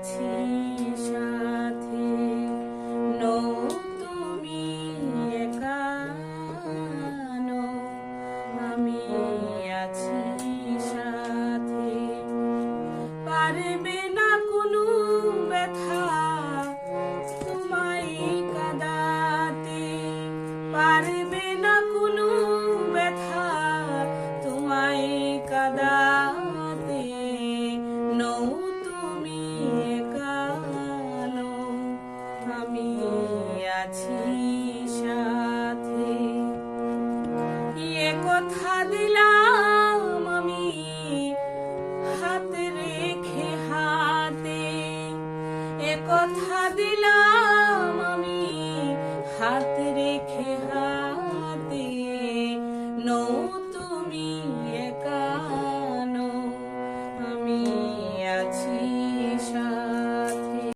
আছি সাথে। নৌ তুমি একানো আমি আছি সাথে। পারবে না কোনো ব্যথা তোমায় কাদাতে। পারবে না কোনো ব্যথা তোমায় কাদাতে। নৌ আমি আছি সাথে। এ কথা দিলাম আমি হাতে রেখে হাতে। এ কথা দিলাম আমি হাত রেখে হাতে।